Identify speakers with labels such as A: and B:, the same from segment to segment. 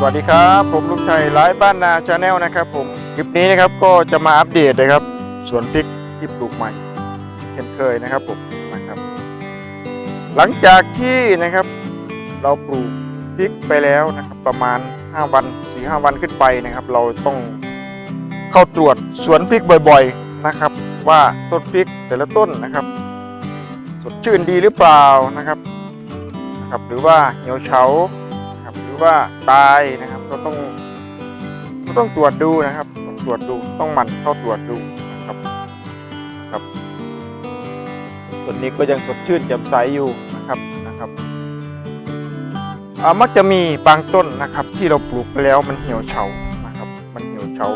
A: สวัสดีครับ ผมลุงชัยไลฟ์บ้านนาชาแนลนะครับผมคลิปนี้นะครับก็จะมาอัปเดตนะครับสวนพริกที่ปลูกใหม่เช่นเคยนะครับผมนะครับ หลังจากที่นะครับเราปลูกพริกไปแล้วนะครับ ประมาณ 5 วัน4-5วันขึ้นไปนะครับ เราต้องเข้าตรวจสวนพริกบ่อยๆนะครับ ว่าต้นพริกแต่ละต้นนะครับ สดชื่นดีหรือเปล่านะครับนะครับ หรือว่าเหี่ยวเฉา ว่าตายนะครับ ก็ต้องก็ต้องตรวจดูนะครับต้องตรวจดูต้องหมั่นเข้าตรวจดูนะครับครับส่วนนี้ก็ยังสดชื่นแจ่มใสอยู่นะครับนะครับอ่ามักจะมีบางต้นนะครับ ที่เราปลูกไปแล้วมันเหี่ยวเฉานะครับ มันเหี่ยวเฉา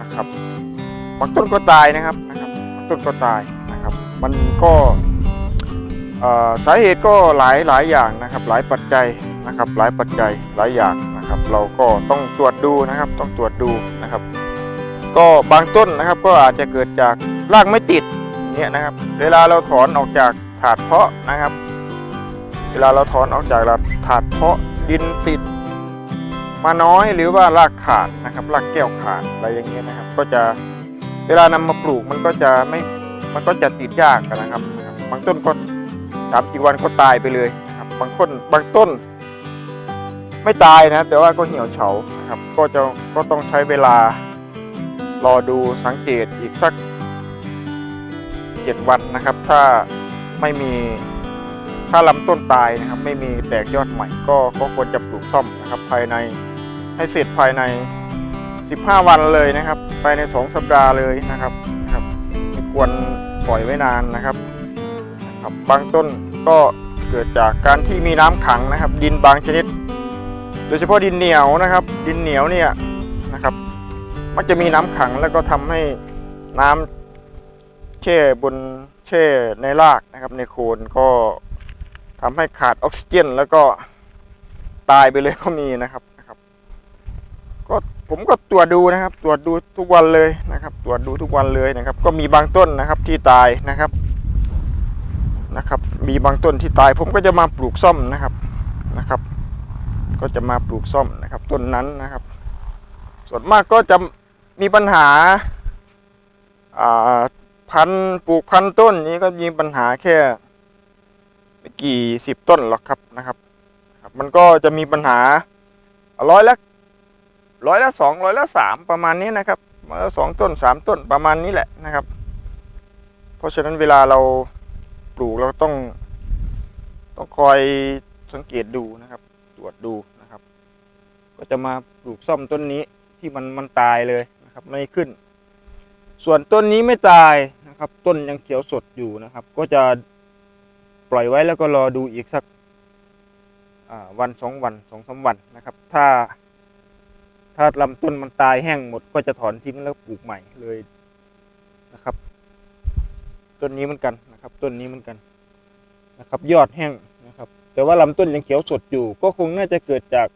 A: นะครับบางต้นก็ตายนะครับนะครับบางต้นก็ตายนะครับ มันก็เอ่อสาเหตุก็หลายหลายอย่างนะครับ หลายปัจจัย นะครับหลายปัจจัยหลายอย่างนะครับ เราก็ต้องตรวจดูนะครับ ต้องตรวจดูนะครับ ก็บางต้นนะครับก็อาจจะเกิดจากรากไม่ติดเนี่ยนะครับ เวลาเราถอนออกจากถาดเพาะนะครับ เวลาเราถอนออกจากถาดเพาะดินติด มาน้อยหรือว่ารากขาดนะครับรากแก้วขาดอะไรอย่างเงี้ยนะครับ ก็จะเวลานำมาปลูกมันก็จะไม่มันก็จะติดยากนะครับนะครับบางต้นก็สามสี่วันก็ตายไปเลยนะครับบางต้นบางต้น ไม่ตายนะ แต่ว่าก็เหี่ยวเฉานะครับ ก็จะก็ต้องใช้เวลารอดูสังเกตอีกสักเจ็ดวันนะครับ ถ้าไม่มีถ้าลำต้นตายนะครับ ไม่มีแตกยอดใหม่ก็ก็ควรจะปลูกซ่อมนะครับ ภายในให้เสร็จภายใน 15 วันเลยนะครับ ภายใน 2 สัปดาห์เลยนะครับนะครับไม่ควรปล่อยไว้นานนะครับนะครับบางต้นก็เกิดจากการที่มีน้ำขังนะครับ ดินบางชนิด ดยเฉพาะดินเหนียวนะครับ ดินเหนียวเนี่ยนะครับมักจะมีน้ำขังแล้วก็ทำให้น้ำแช่บนแช่ในรากนะครับในโคนก็ทำให้ขาดออกซิเจน แล้วก็ตายไปเลยก็มีนะครับนะครับ ก็ผมก็ตรวจดูนะครับ ตรวจดูทุกวันเลยนะครับ ตรวจดูทุกวันเลยนะครับ ก็มีบางต้นนะครับที่ตายนะครับนะครับ มีบางต้นที่ตาย ผมก็จะมาปลูกซ่อมนะครับ ก็จะมาปลูกซ่อมนะครับต้นนั้นนะครับ ส่วนมากก็จะมีปัญหาพันปลูกพันต้นนี้ก็มีปัญหาแค่ไม่กี่สิบต้นหรอกครับนะครับ มันก็จะมีปัญหาร้อยละร้อยละสองร้อยละสามประมาณนี้นะครับร้อยละสองต้นสามต้นประมาณนี้แหละนะครับ เพราะฉะนั้นเวลาเราปลูกเราต้องต้องคอยสังเกตดูนะครับ รวจดูนะครับ ก็จะมาปลูกซ่อมต้นนี้ที่มันมันตายเลยนะครับ ไม่ขึ้น ส่วนต้นนี้ไม่ตายนะครับ ต้นยังเขียวสดอยู่นะครับ ก็จะปล่อยไว้แล้วก็รอดูอีกสักวันสองวันสองสามวันนะครับ ถ้า ถ้าลำต้นมันตายแห้งหมด ก็จะถอนทิ้งแล้วปลูกใหม่เลยนะครับ ต้นนี้เหมือนกันนะครับ ต้นนี้เหมือนกันนะครับ ยอดแห้งนะครับ แต่ว่าลำต้นยังเขียวสดอยู่ ก็คงน่าจะเกิดจาก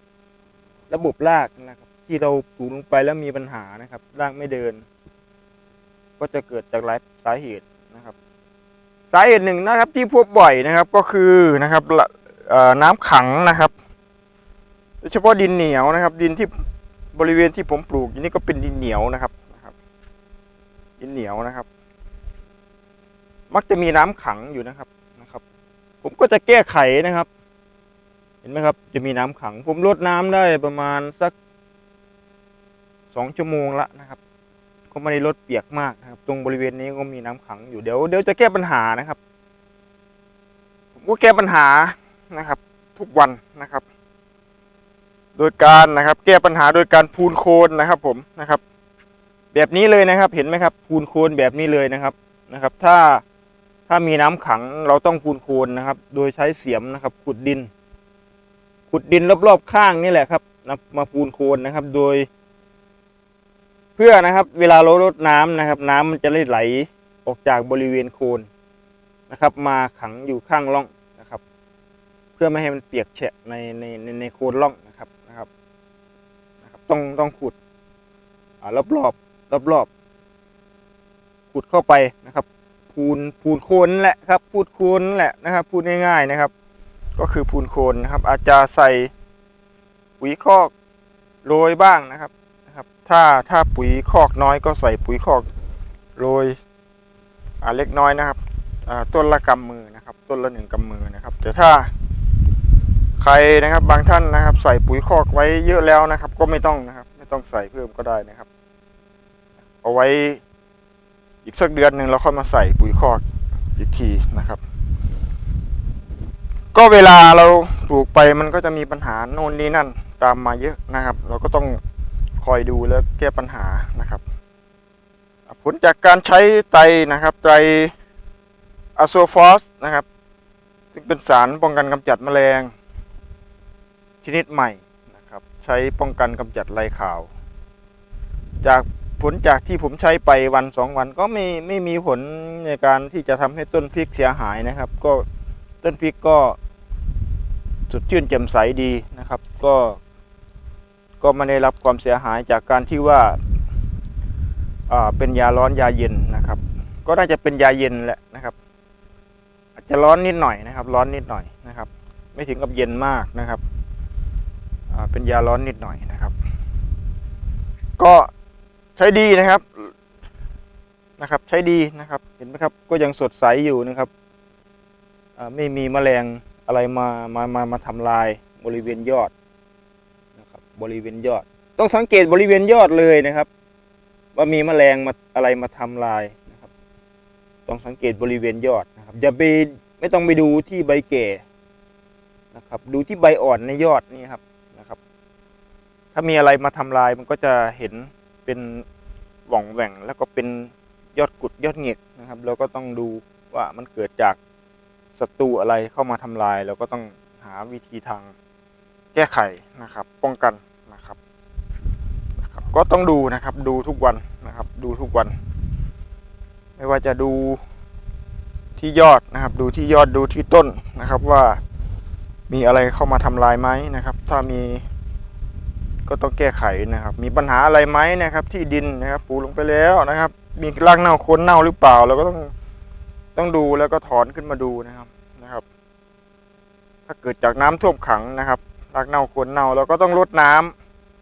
A: ระบบรากนะครับ ที่เราปลูกลงไปแล้วมีปัญหานะครับ รากไม่เดิน ก็จะเกิดจากหลายสาเหตุนะครับ สาเหตุหนึ่งนะครับ ที่พบบ่อยนะครับก็คือนะครับน้ำขังนะครับโดยเฉพาะดินเหนียวนะครับ ดินที่บริเวณที่ผมปลูกอยู่นี่ก็เป็นดินเหนียวนะครับนะครับ ดินเหนียวนะครับ มักจะมีน้ำขังอยู่นะครับ ผมก็จะแก้ไขนะครับ เห็นไหมครับ จะมีน้ำขัง ผมลดน้ำได้ประมาณสักสองชั่วโมงละนะครับ ก็ไม่ได้ลดเปียกมากนะครับ ตรงบริเวณนี้ก็มีน้ำขังอยู่เดี๋ยวเดี๋ยวจะแก้ปัญหานะครับ ผมก็แก้ปัญหานะครับ ทุกวันนะครับ โดยการนะครับ แก้ปัญหาโดยการพูนโคนนะครับ ผมนะครับ แบบนี้เลยนะครับ เห็นไหมครับ พูนโคนแบบนี้เลยนะครับนะครับ ถ้า ถ้ามีน้ำขังเราต้องพูนโคนนะครับ โดยใช้เสียมนะครับ ขุดดิน ขุดดินรอบๆข้างนี่แหละครับนะมาพูนโคนนะครับ โดย เพื่อนะครับ เวลาเรารดน้ำนะครับ น้ำมันจะได้ไหลออกจากบริเวณโคนนะครับ มาขังอยู่ข้างร่องนะครับ เพื่อไม่ให้มันเปียกแฉะในในในในโคนร่องนะครับนะครับนะครับ ต้องต้องขุดอ่ารอบรอบรอบรอบๆขุดเข้าไปนะครับ พูนพูนโคนแหละครับพูดโคนนั่นแหละนะครับ พูดง่ายๆนะครับ ก็คือพูนโคนนะครับ อาจจะใส่ปุ๋ยคอกโรยบ้างนะครับนะครับ ถ้าถ้าปุ๋ยคอกน้อยก็ใส่ปุ๋ยคอกโรยอ่าเล็กน้อยนะครับอ่าต้นละกำมือนะครับ ต้นละหนึ่งกำมือนะครับ แต่ถ้าใครนะครับบางท่านนะครับ ใส่ปุ๋ยคอกไว้เยอะแล้วนะครับ ก็ไม่ต้องนะครับ ไม่ต้องใส่เพิ่มก็ได้นะครับ เอาไว้ อีกสักเดือนหนึ่งเราค่อยมาใส่ปุ๋ยคอกอีกทีนะครับ ก็เวลาเราปลูกไปมันก็จะมีปัญหาโน่นนี่นั่นตามมาเยอะนะครับ เราก็ต้องคอยดูแล้วแก้ปัญหานะครับ ผลจากการใช้ไตรนะครับไตรอะโซฟอสนะครับ ซึ่งเป็นสารป้องกันกำจัดแมลง ชนิดใหม่นะครับ ใช้ป้องกันกำจัดไรขาว จาก ผลจากที่ผมใช้ไปวันสองวันก็ไม่ไม่มีผลในการที่จะทำให้ต้นพริกเสียหายนะครับ ก็ต้นพริกก็สดชื่นแจ่มใสดีนะครับ ก็ ก็ไม่ได้รับความเสียหายจากการที่ว่าอ่าเป็นยาร้อนยาเย็นนะครับ ก็น่าจะเป็นยาเย็นแหละนะครับ อาจจะร้อนนิดหน่อยนะครับ ร้อนนิดหน่อยนะครับ ไม่ถึงกับเย็นมากนะครับเป็นยาร้อนนิดหน่อยนะครับ ก็ ใช้ดีนะครับนะครับ ใช้ดีนะครับ เห็นไหมครับ ก็ยังสดใสอยู่นะครับไม่มีแมลงอะไรมามามามาทำลายบริเวณยอดนะครับ บริเวณยอด ต้องสังเกตบริเวณยอดเลยนะครับ ว่ามีแมลงมาอะไรมาทำลายนะครับ ต้องสังเกตบริเวณยอดนะครับอย่าไปไม่ต้องไปดูที่ใบแก่นะครับ ดูที่ใบอ่อนในยอดนี่ครับนะครับ ถ้ามีอะไรมาทำลายมันก็จะเห็น เป็นหว่องแหว่งแล้วก็เป็นยอดกุดยอดเหง็กนะครับเราก็ต้องดูว่ามันเกิดจากศัตรูอะไรเข้ามาทำลายเราก็ต้องหาวิธีทางแก้ไขนะครับ ป้องกันนะครับนะครับ ก็ต้องดูนะครับดูทุกวันนะครับ ดูทุกวัน ไม่ว่าจะดูที่ยอดนะครับ ดูที่ยอดดูที่ต้นนะครับว่ามีอะไรเข้ามาทำลายไหมนะครับ ถ้ามี ก็ต้องแก้ไขนะครับ มีปัญหาอะไรไหมนะครับ ที่ดินนะครับปูลงไปแล้วนะครับ มีรากเน่าโคนเน่าหรือเปล่าเราก็ต้องต้องดูแล้วก็ถอนขึ้นมาดูนะครับนะครับ ถ้าเกิดจากน้ำท่วมขังนะครับรากเน่าโคนเน่าเราก็ต้องลดน้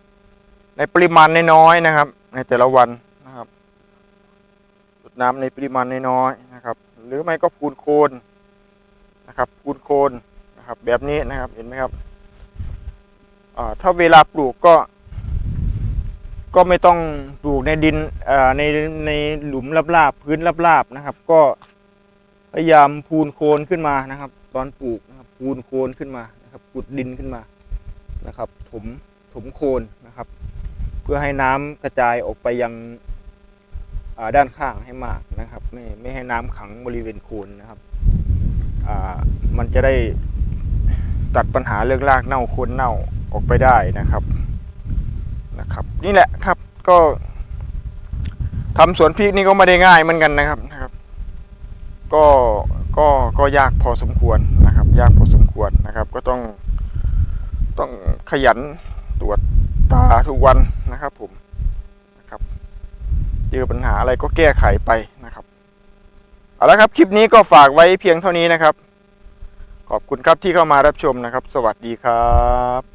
A: ำในปริมาณน้อยๆนะครับ ในแต่ละวันนะครับลดน้ำในปริมาณน้อยๆนะครับ หรือไม่ก็พูนโคนนะครับพูนโคนนะครับ แบบนี้นะครับเห็นไหมครับ ถ้าเวลาปลูกก็ ก็ไม่ต้องปลูกในดินในในหลุมราบๆพื้นราบๆนะครับ ก็พยายามพูนโคนขึ้นมานะครับ ตอนปลูกนะครับพูนโคนขึ้นมานะครับขุดดินขึ้นมานะครับ ถมถมโคนนะครับ เพื่อให้น้ำกระจายออกไปยังด้านข้างให้มากนะครับ ไม่ไม่ให้น้ำขังบริเวณโคนนะครับมันจะได้ตัดปัญหาเรื่องรากเน่าโคนเน่า ออกไปได้นะครับนะครับ นี่แหละครับก็ทำสวนพริกนี่ก็ไม่ได้ง่ายเหมือนกันนะครับนะครับ ก็ก็ก็ยากพอสมควรนะครับ ยากพอสมควรนะครับ ก็ต้องต้องขยันตรวจตาทุกวันนะครับผมนะครับเจอปัญหาอะไรก็แก้ไขไปนะครับเอาละครับคลิปนี้ก็ฝากไว้เพียงเท่านี้นะครับ ขอบคุณครับที่เข้ามารับชมนะครับ สวัสดีครับ